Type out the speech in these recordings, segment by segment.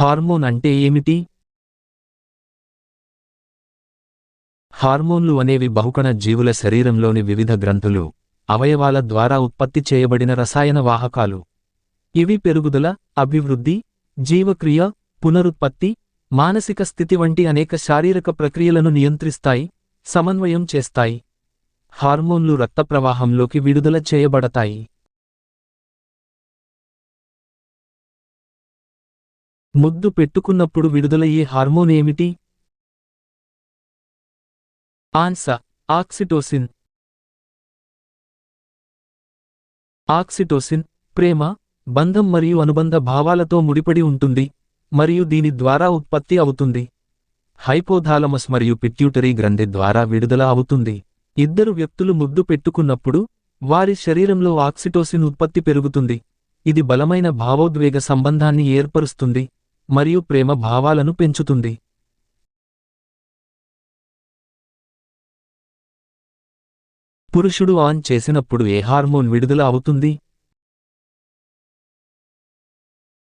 Hormone అంటే ఏమిటి? హార్మోన్లు అనేవి బహుకణ జీవుల శరీరంలోని వివిధ గ్రంథులు అవయవాల ద్వారా ఉత్పత్తి చేయబడిన రసాయన వాహకాలు. ఇవి పెరుగుదల అభివృద్ధి జీవక్రియ పునరుత్పత్తి మానసిక స్థితి వంటి అనేక శారీరక ప్రక్రియలను నియంత్రిస్తాయి సమన్వయం చేస్తాయి. హార్మోన్లు రక్త ప్రవాహంలోకి విడుదల చేయబడతాయి. ముద్దు పెట్టుకున్నప్పుడు విడుదలయ్యే హార్మోన్ ఏమిటి? ఆన్స ఆక్సిటోసిన్. ఆక్సిటోసిన్ ప్రేమ బంధం మరియు అనుబంధ భావాలతో ముడిపడి ఉంటుంది మరియు దీని ద్వారా ఉత్పత్తి అవుతుంది. హైపోథాలమస్ మరియు పిట్యూటరీ గ్రంథి ద్వారా విడుదల అవుతుంది. ఇద్దరు వ్యక్తులు ముద్దు పెట్టుకున్నప్పుడు వారి శరీరంలో ఆక్సిటోసిన్ ఉత్పత్తి పెరుగుతుంది. ఇది బలమైన భావోద్వేగ సంబంధాన్ని ఏర్పరుస్తుంది. మరియు ప్రేమ భావాలను పెంచుతుంది. పురుషుడు ఆన్ చేసినప్పుడు ఏ హార్మోన్ విడుదల అవుతుంది?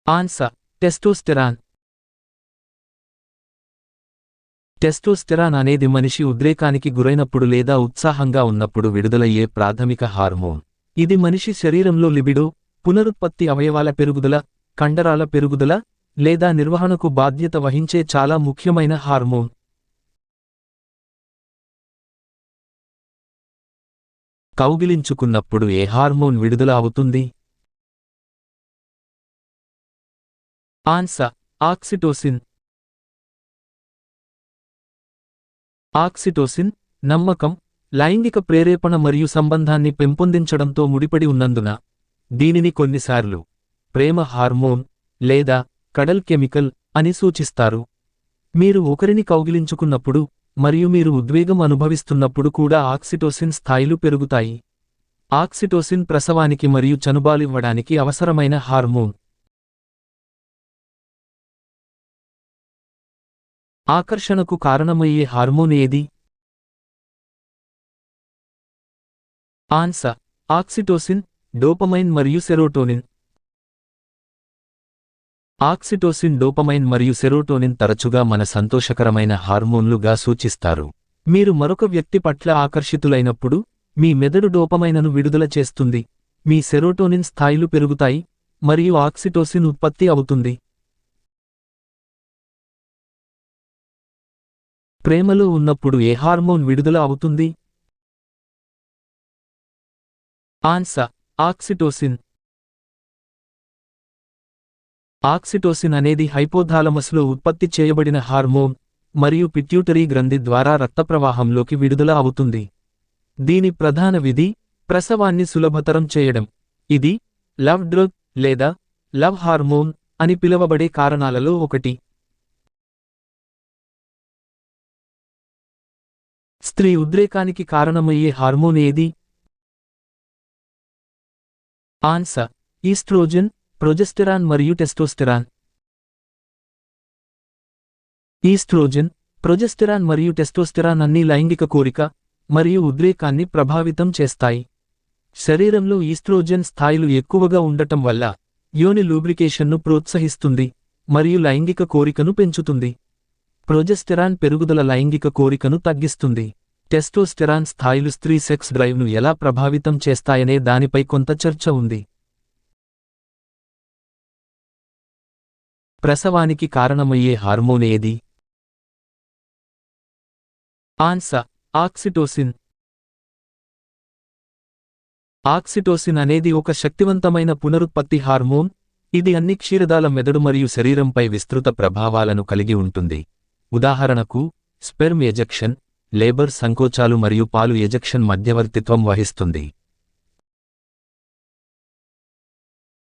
Answer testosterone. టెస్టోస్టెరాన్ అనేది మనిషి ఉద్రేకానికి గురైనప్పుడు లేదా ఉత్సాహంగా ఉన్నప్పుడు విడుదలయ్యే ప్రాథమిక హార్మోన్. ఇది మనిషి శరీరంలో లిబిడో పునరుత్పత్తి అవయవాల పెరుగుదల కండరాల పెరుగుదల లేదా నిర్వహణకు బాధ్యత వహించే చాలా ముఖ్యమైన హార్మోన్. కౌగిలించుకున్నప్పుడు ఏ హార్మోన్ విడుదల అవుతుంది? ఆన్స ఆక్సిటోసిన్. ఆక్సిటోసిన్ నమ్మకం లైంగిక ప్రేరేపణ మరియు సంబంధాన్ని పెంపొందించడంతో ముడిపడి ఉన్నందున దీనిని కొన్నిసార్లు ప్రేమ హార్మోన్ లేదా కడల్ కెమికల్ అని సూచిస్తారు. మీరు ఒకరిని కౌగిలించుకున్నప్పుడు మరియు మీరు ఉద్వేగం అనుభవిస్తున్నప్పుడు కూడా ఆక్సిటోసిన్ స్థాయిలు పెరుగుతాయి. ఆక్సిటోసిన్ ప్రసవానికి మరియు చనుబాలివ్వడానికి అవసరమైన హార్మోన్. ఆకర్షణకు కారణమయ్యే హార్మోన్ ఏది? ఆన్స ఆక్సిటోసిన్ డోపమైన్ మరియు సెరోటోనిన్. ఆక్సిటోసిన్ డోపమైన్ మరియు సెరోటోనిన్ తరచుగా మన సంతోషకరమైన హార్మోన్లుగా సూచిస్తారు. మీరు మరొక వ్యక్తి పట్ల ఆకర్షితులైనప్పుడు మీ మెదడు డోపమైనను విడుదల చేస్తుంది. మీ సెరోటోనిన్ స్థాయిలు పెరుగుతాయి మరియు ఆక్సిటోసిన్ ఉత్పత్తి అవుతుంది. ప్రేమలో ఉన్నప్పుడు ఏ హార్మోన్ విడుదల అవుతుంది? ఆన్స ఆక్సిటోసిన్. ఆక్సిటోసిన్ అనేది హైపోథాలమస్లో ఉత్పత్తి చేయబడిన హార్మోన్ మరియు పిట్యూటరీ గ్రంథి ద్వారా రక్తప్రవాహంలోకి విడుదల అవుతుంది. దీని ప్రధాన విధి ప్రసవాన్ని సులభతరం చేయడం. ఇది లవ్ డ్రగ్ లేదా లవ్ హార్మోన్ అని పిలువబడే కారణాలలో ఒకటి. స్త్రీ ఉద్రేకానికి కారణమయ్యే హార్మోన్ ఏది? ఆన్సర్. ఈస్ట్రోజన్ ప్రొజెస్టెరాన్ మరియు టెస్టోస్టెరాన్. ఈస్ట్రోజన్ ప్రొజెస్టెరాన్ మరియు టెస్టోస్టెరాన్ అన్ని లైంగిక కోరిక మరియు ఉద్రేకాన్ని ప్రభావితం చేస్తాయి. శరీరంలో ఈస్ట్రోజన్ స్థాయిలు ఎక్కువగా ఉండటం వల్ల యోని లూబ్రికేషన్ను ప్రోత్సహిస్తుంది మరియు లైంగిక కోరికను పెంచుతుంది. ప్రొజెస్టెరాన్ పెరుగుదల లైంగిక కోరికను తగ్గిస్తుంది. టెస్టోస్టెరాన్ స్థాయిలు స్త్రీ సెక్స్ డ్రైవ్ను ఎలా ప్రభావితం చేస్తాయనే దానిపై కొంత చర్చ ఉంది. ప్రసవానికి కారణమయ్యే హార్మోన్ ఏది? ఆన్స ఆక్సిటోసిన్. ఆక్సిటోసిన్ అనేది ఒక శక్తివంతమైన పునరుత్పత్తి హార్మోన్. ఇది అన్ని క్షీరదాల మెదడు మరియు శరీరంపై విస్తృత ప్రభావాలను కలిగి ఉంటుంది. ఉదాహరణకు స్పెర్మ్ ఎజెక్షన్ లేబర్ సంకోచాలు మరియు పాలు ఎజెక్షన్ మధ్యవర్తిత్వం వహిస్తుంది.